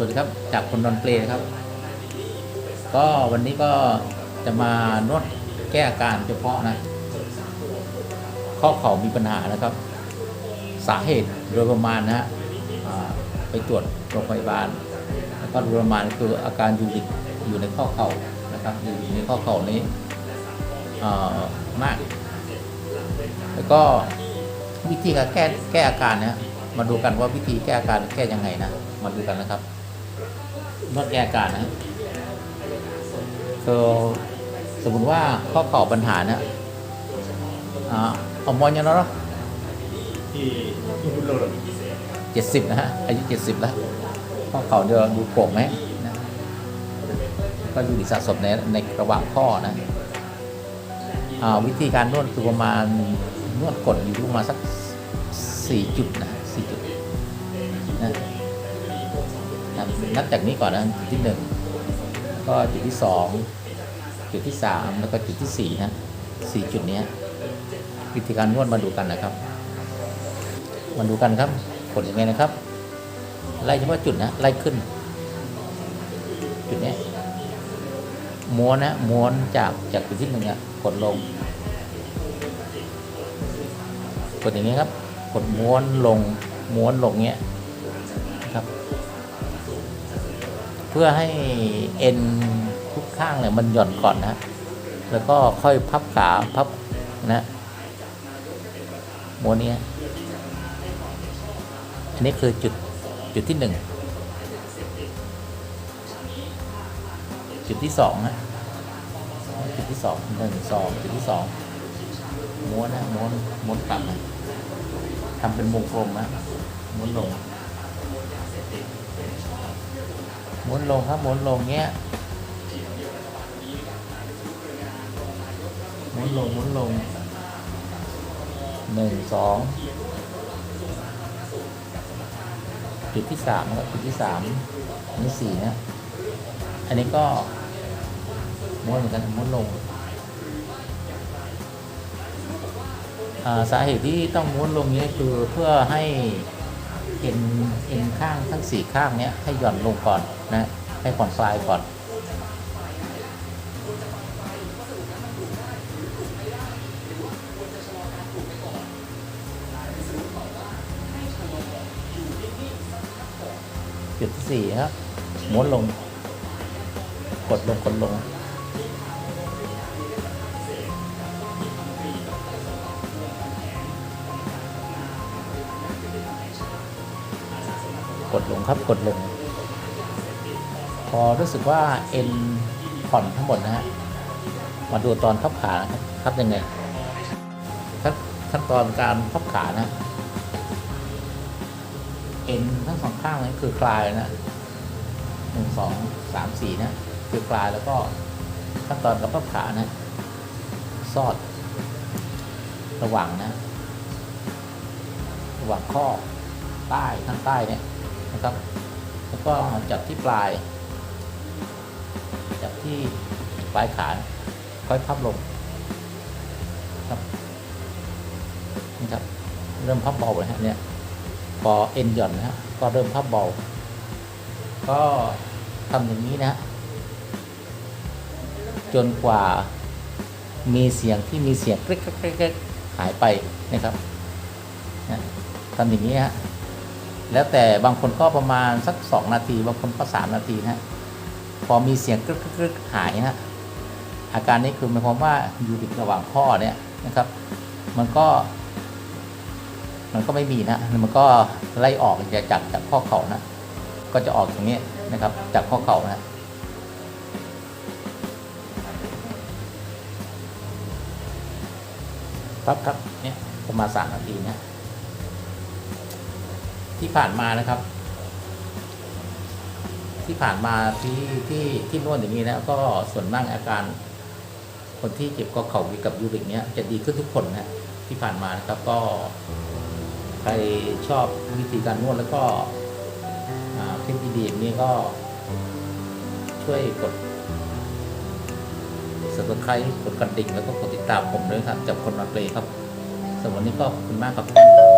วัสดีครับ จากคนนอนเปลครับ ก็วันนี้ก็จะมานวดแก้อาการเฉพาะนะ ข้อเข่ามีปัญหานะครับ สาเหตุโดยประมาณนะฮะไปตรวจโรงพยาบาล แล้วก็โดยประมาณคืออาการยูริกอยู่ในข้อเข่านะครับอยู่ในข้อเข่านี้มาก แล้วก็วิธีการแก้แก้อาการเนี่ยมาดูกันว่าวิธีแก้อาการแก้ยังไงนะ มาดูกันนะครับ นวดแก้อาการนะคือสมมติว่าข้อเข่าปัญหาเนี่ยอ่าอมอนยังเนาะที่ที่พุทธโลเจ็ดสิบนะฮะอายุเจ็ดสิบแล้วข้อเข่าเดี๋ยวดูโก่งไหมนะก็อยู่ดีสะสมในในระหว่างข้อนะอาวิธีการนวดคือประมาณนวดกดอยู่ประมาณสักสี่จุดนะสี่จุดนะ นับ นับจากนี้ก่อนนะจุดที่หนึ่งก็จุดที่สองจุดที่สามแล้วก็จุดที่สี่นะสี่จุดนี้วิธีการนวดมาดูกันนะครับ มาดูกันครับกดยังไงนะครับ ไล่เฉพาะจุดนะไล่ขึ้น จุดนี้ม้วนนะม้วนจากจากจุดที่หนึ่งอะกดลงกดอย่างนี้ครับ กดม้วนลงม้วนลงเนี้ยนะครับ เพื่อให้เอ็นทุกข้างเนี่ยมันหย่อนก่อนนะแล้วก็ค่อยพับขาพับนะม้วนนี้อันนี้คือจุดจุดที่หนึ่งจุดที่สองนะจุดที่สองหนึ่งสองจุดที่สองม้วนนะม้วนม้วนกลับนะทำเป็นวงกลมนะม้วนลง ม้วนลงครับม้วนลงเงี้ยม้วนลงม้วนลงหนึ่งสองจุดที่สามครับจุดที่สามอันนี้สี่นะอันนี้ก็ม้วนเหมือนกันม้วนลงอ่าสาเหตุที่ต้องม้วนลงเนี้คือเพื่อให้ เอ็นเอ็นข้างทั้งสี่ข้างเนี้ยให้หย่อนลงก่อนนะให้ผ่อนคลายก่อนจุดสี่ครับม้วนลง กดลงกดลง ดลงครับกดลง พอรู้สึกว่าเอ็นผ่อนทั้งหมดนะฮะมาดูตอนพับขานะครับพับยังไงขั้นขั้นตอนการพับขานะ เอ็นทั้งสองข้างเลยคือคลายนะหนึ่งสองสามสี่นะคือคลายแล้วก็ขั้นตอนกับพับขานะสอด ระหว่างนะ ระหว่างข้อใต้ข้างใต้เนี่ย นะครับ แล้วก็จับที่ปลาย จับที่ปลายขาค่อยพับลงครับนี่ครับ เริ่มพับเบาเลยฮะเนี่ยพอเอ็นหย่อนนะฮะก็เริ่มพับเบา ก็ทำอย่างนี้นะฮะจนกว่ามีเสียงที่มีเสียงเกร็กๆๆๆหายไปนะครับนะทำอย่างนี้ฮะ แล้วแต่บางคนก็ประมาณสักสองนาที บางคนก็สามนาทีนะฮะพอมีเสียงกรึกๆๆหายนะอาการนี้คือหมายความว่าอยู่ติดระหว่างข้อเนี่ยนะครับ มันก็ มันก็ไม่มีนะมันก็ไล่ออกจากจากจากข้อเข่านะก็จะออกอย่างนี้นะครับ จากข้อเข่านะครับครับเนี่ยประมาณสามนาทีนะ ที่ผ่านมานะครับ ที่ผ่านมาที่ที่ที่นวดอย่างนี้นะก็ส่วนมากอาการ คนที่เจ็บข้อเข่ากับยูริกเนี้ยจะดีขึ้นทุกคนนะที่ผ่านมานะครับก็ใครชอบวิธีการนวดแล้วก็คลิปดีๆนี้ก็ช่วยกด subscribe กดกระดิ่งแล้วก็กดติดตามผมด้วยครับจากคนมาเพลยครับสำหรับวันนี้ก็ขอบคุณมากครับ